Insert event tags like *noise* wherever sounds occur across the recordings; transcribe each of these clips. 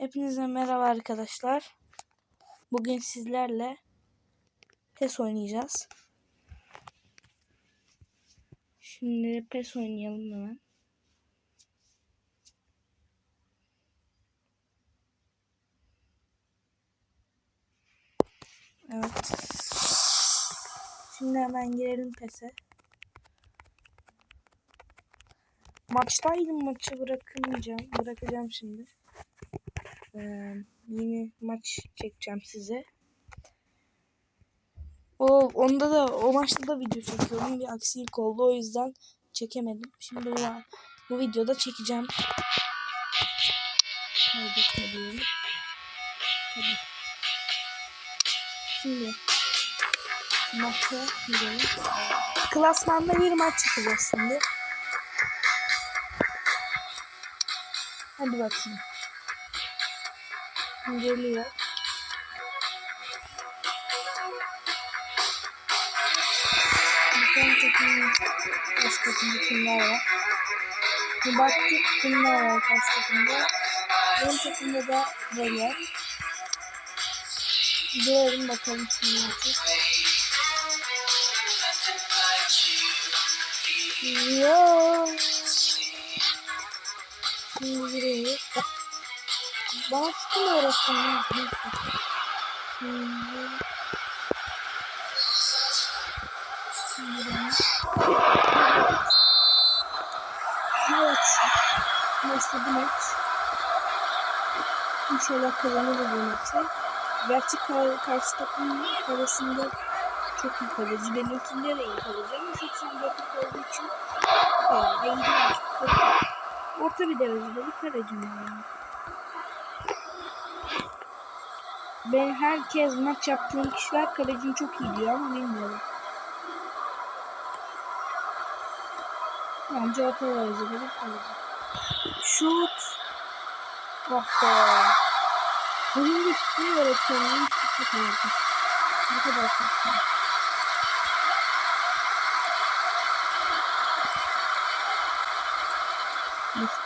Hepinize merhaba arkadaşlar. Bugün sizlerle PES oynayacağız. Şimdi PES oynayalım hemen. Evet. Şimdi hemen girelim PES'e. Maçtaydım maçı bırakmayacağım. Bırakacağım şimdi. Ee, yeni maç çekeceğim size. O onda da o maçta da video çekiyorum. Bir aksilik oldu o yüzden çekemedim. Şimdi bu, bu videoda çekeceğim. Kaydetme diyorum. Tabii. Şimdi maça gidelim. Klasmanda bir maç çıkacağız şimdi. Hadi bakayım. Geliyor. Bakalım takımın kaç takımda kimler var. Bir baktık kimler var kaç takımda. Benim takımda da böyle. Girelim bakalım şimdi artık. Yo. Şimdi giriyoruz. Bana öğretsin. Neyse. Şimdi... Şimdi. Evet. Başladı maç. İnşallah kazanırız bu maçı. Gerçi kar karşı takım arasında çok iyi kaleci. Benimkinde de iyi kaleci ama 84'lük olduğu için bayağı iyi değil. Orta bir derecede bir kalecim yani. Ben herkes maç yaptığım kişiler kalecim çok iyi diyor ama bilmiyorum. Bence bir kaleci. Şut. Oh be. Bugün de şutu öğretmenim. Ne kadar saçma.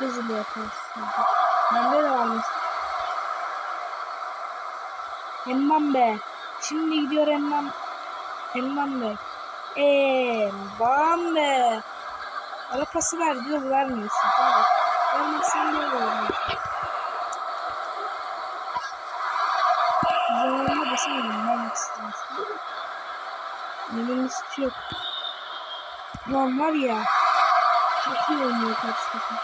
Özil'i yaparsın. Bende de var Mesut. Emmambe. Şimdi gidiyor Emmam. Emmambe. Emmambe. Ara pası ver diyor vermiyorsun. Tabii. Vermezsen diyor vermiyorsun. Zamanında basamıyorum. Vermek istiyorsun. Benim üstü yok. Lan var ya. Çok iyi oynuyor karşı takım.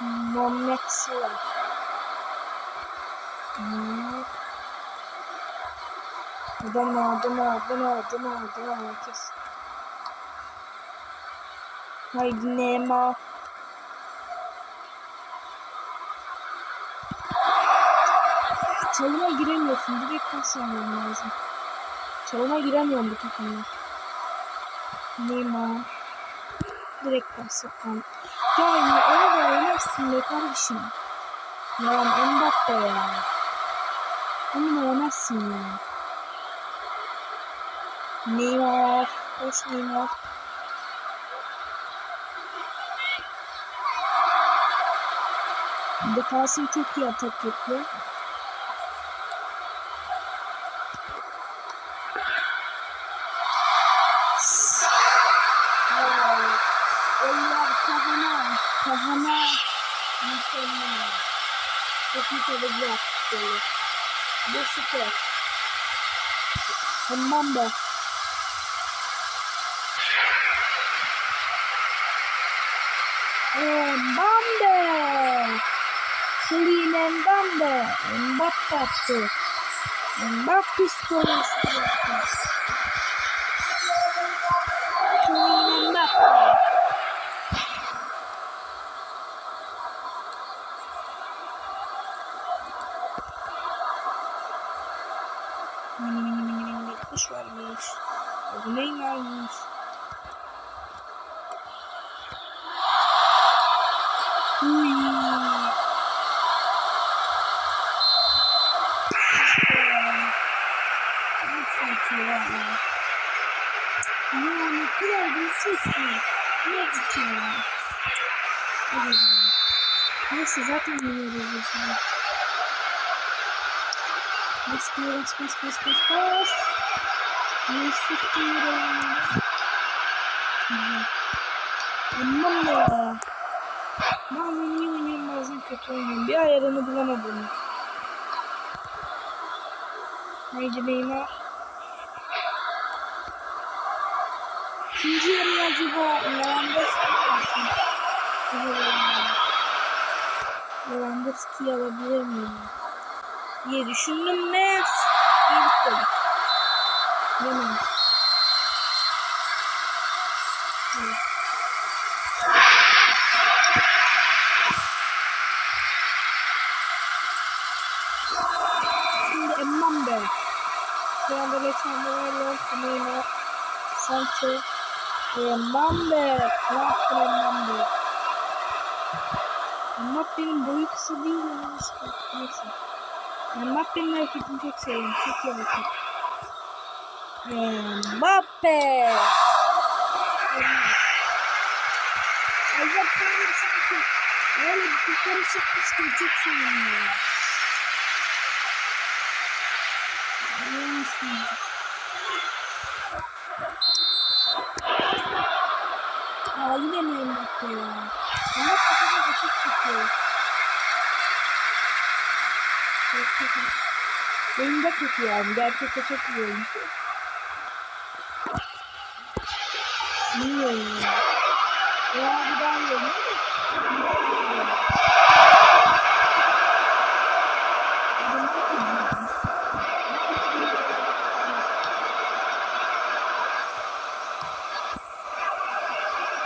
Muhammed Salah. Hmm. Dana, dana, dana, dana, dana, herkes. Haydi Neymar. Çalıma giremiyorsun. Direkt pas vermem lazım. Çalıma giremiyorum bu takımda. Neymar. Direkt pas yapmam. Ya onu da oynasın be kardeşim. Ya Mbappe ya. Onu da oynasın ya. Neymar. Hoş Neymar. Defansım çok iyi atak yapıyor. Eller kahana, kahana. Mükemmel. Çok iyi kaleci yaptık böyle. Bu sıfır. Tamam be. Mbambe. Kylian Mbambe. Mbappe attı. Mbappe psikolojisi yaptı. Kylian Mbappe. Kuş varmış. Bu Neymar'mış. Uy. Nasıl atıyor ya? Ya ne kadar güçlü. Ne atıyor? Hadi bakalım. Neyse zaten yeniyoruz diyorsunuz. Bas bas bas bas bas bas. Neyse diyorum. Aman ya. Ben iyi oynuyorum bazen kötü oynuyorum. Bir ayarını bulamadım. Haydi Neymar. İkinci yarı acaba Lewandowski mi? Lewandowski'yi alabilir miyim? diye düşündüm ve iyi bitti. Yemem. Şimdi Mbappe. Şu anda Alexander Neymar, Sancho, Ne yaptın Mbappe? Mbappe'nin boyu kısa değil mi? Neyse. Mbappe'nin hareketini çok seviyorum. Çok iyi hareket. Mbappe. Allah kahretsin ki. Öyle bir kurtarış yapmıştım. Çok seviyorum ya. Neymişsin? Aa yine mi Mbappe ya? Mbappe kadar da çok kötü. Çok kötü. Benim de kötü yani. Gerçekten çok iyi oyuncu. Bilmiyorum ya. Ya bir daha iyi oynuyor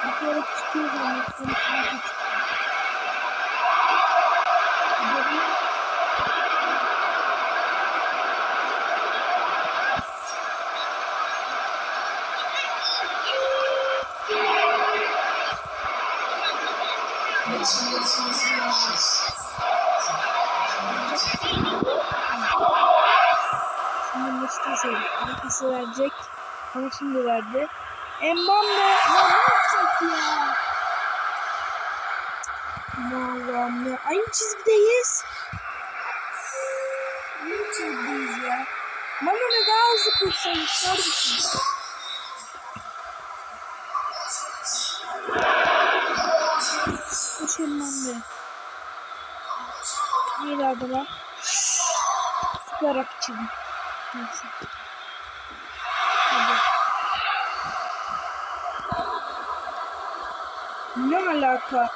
Bir kere çıkıyor zannettim. Sonra çıktı. Şimdi Mustafa arkası verecek. Ama şimdi verdi. Mbappe ya ne yapacak ya? Allah'ım ya. Aynı çizgideyiz. Aynı çizgideyiz ya. Bana ne daha hızlı koşsaymış kardeşim. Mbappe. Neydi adı lan? Süper akçım. Neyse. Hadi. Ne alaka?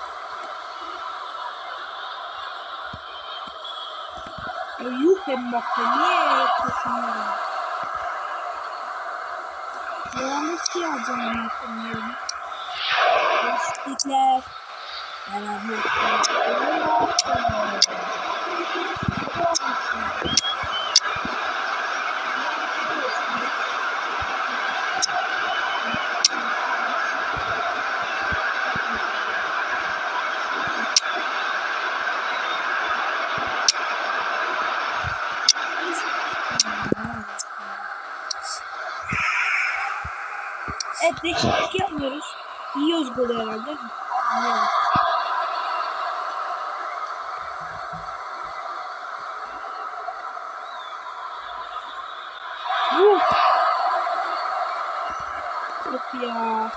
Ya yuh Mbappe niye yapıyorsun ya? Lewandowski'yi alacağım Mbappe'nin yerine. Teşekkürler. Evet değişiklik yapmıyoruz. Yiyoruz golü herhalde. Evet. Vuh. Yok ya.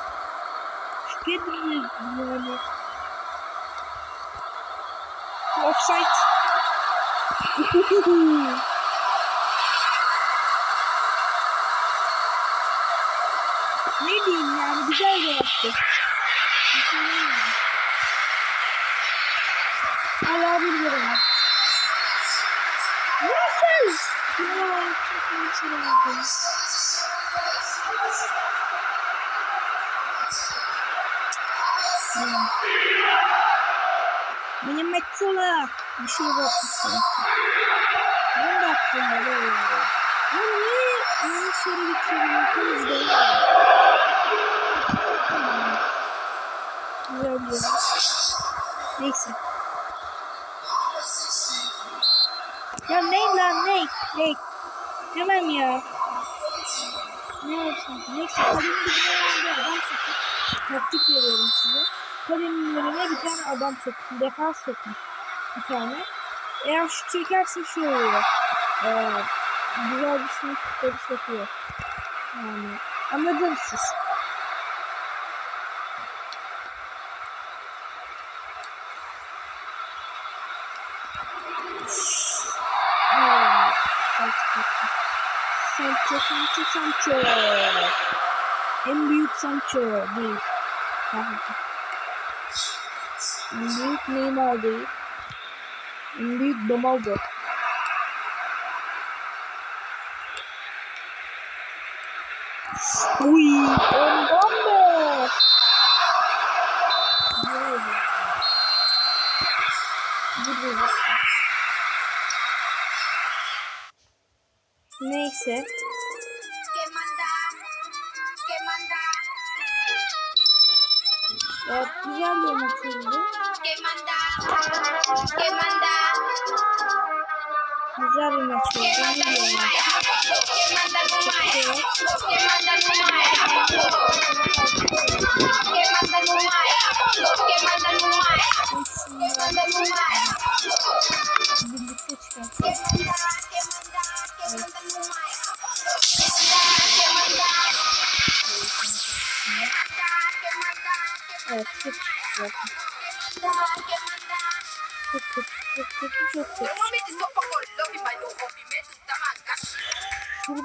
Şu yani. Offside. *laughs* ne diyeyim yani güzel de yaptı. Hala bir yere var. Nasıl? Ya çok iyi bir şey Benim Metzola bir şey bakmışsın. Ben de attım böyle. Ya niye yanlış yere getiriyorum? Kız değil. Güzel bir. Neyse. Ya ne lan ne? Ne? Hemen ya. Ne olsun? Neyse kalemi dibine verdi. Ben sakın taktik veriyorum size. Kalenin önüne bir tane adam soktum. Defans soktum. Bir tane. Eğer şu çekerse şu oluyor. Ee, güzel bir şey kurtarış yapıyor. Yani anladınız siz. Sancho, Sancho, Sancho. En büyük Sancho değil. En büyük Neymar değil. En büyük Ronaldo. Uy. Dur, Neyse. Manda, que manda, Güzel bir maç oldu. Que manda Evet, çok.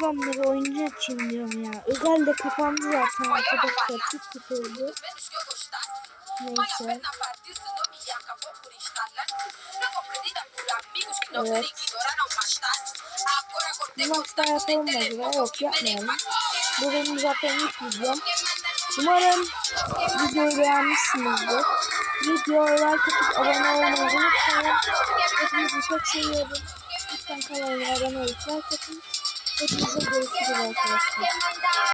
Şuradanları oyuncu açayım diyorum ya. Özel de kapandı zaten arkadaşlar. Çok kötü oldu. Neyse. Evet. Bu maçta yapalım mı acaba? Yok yapmayalım. Bu benim zaten ilk videom. Umarım videoyu beğenmişsinizdir. Videoya like atıp abone olmayı unutmayın. Hepinizi çok seviyorum. Lütfen kanalıma abone olup like atın. Hepinize görüşürüz arkadaşlar.